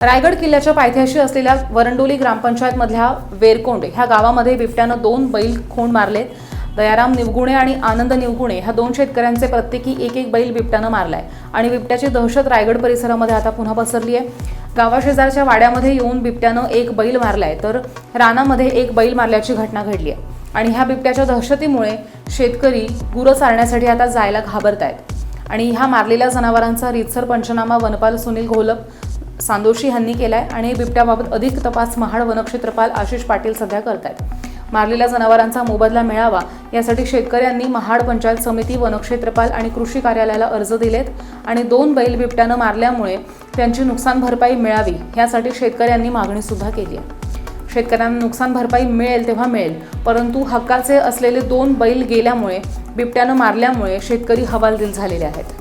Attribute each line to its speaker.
Speaker 1: रायगड किल्ल्याच्या पायथ्याशी असलेल्या वरंडोली ग्रामपंचायतमधल्या वेरकोंड ह्या गावामध्ये बिबट्यानं दोन बैल खूण मारलेत. दयाराम निवगुणे आणि आनंद निवगुणे ह्या दोन शेतकऱ्यांचे प्रत्येकी एक एक बैल बिबट्यानं मारलाय. आणि बिबट्याची दहशत रायगड परिसरामध्ये आता पुन्हा पसरली आहे. गावाशेजारच्या वाड्यामध्ये येऊन बिबट्यानं एक बैल मारलाय तर रानामध्ये एक बैल मारल्याची घटना घडली आहे. आणि ह्या बिबट्याच्या दहशतीमुळे शेतकरी गुरं चालण्यासाठी आता जायला घाबरत आहेत आणि ह्या मारलेल्या जनावरांचा रीतसर पंचनामा वनपाल सुनील घोलप सांदोशी यांनी केलाय आणि बिबट्याबाबत अधिक तपास महाड वनक्षेत्रपाल आशिष पाटील सध्या करत आहेत मारलेल्या जनावरांचा मोबदला मिळावा यासाठी शेतकऱ्यांनी महाड पंचायत समिती वनक्षेत्रपाल आणि कृषी कार्यालयाला अर्ज दिलेत आणि दोन बैल बिबट्यानं मारल्यामुळे त्यांची नुकसान भरपाई मिळावी यासाठी शेतकऱ्यांनी मागणी सुद्धा केली आहे. शेतकऱ्यांना नुकसान भरपाई मिळेल तेव्हा मिळेल परंतु हक्काचे असलेले दोन बैल गेल्यामुळे बिबट्यानं मारल्यामुळे शेतकरी हवालदिल झालेले आहेत.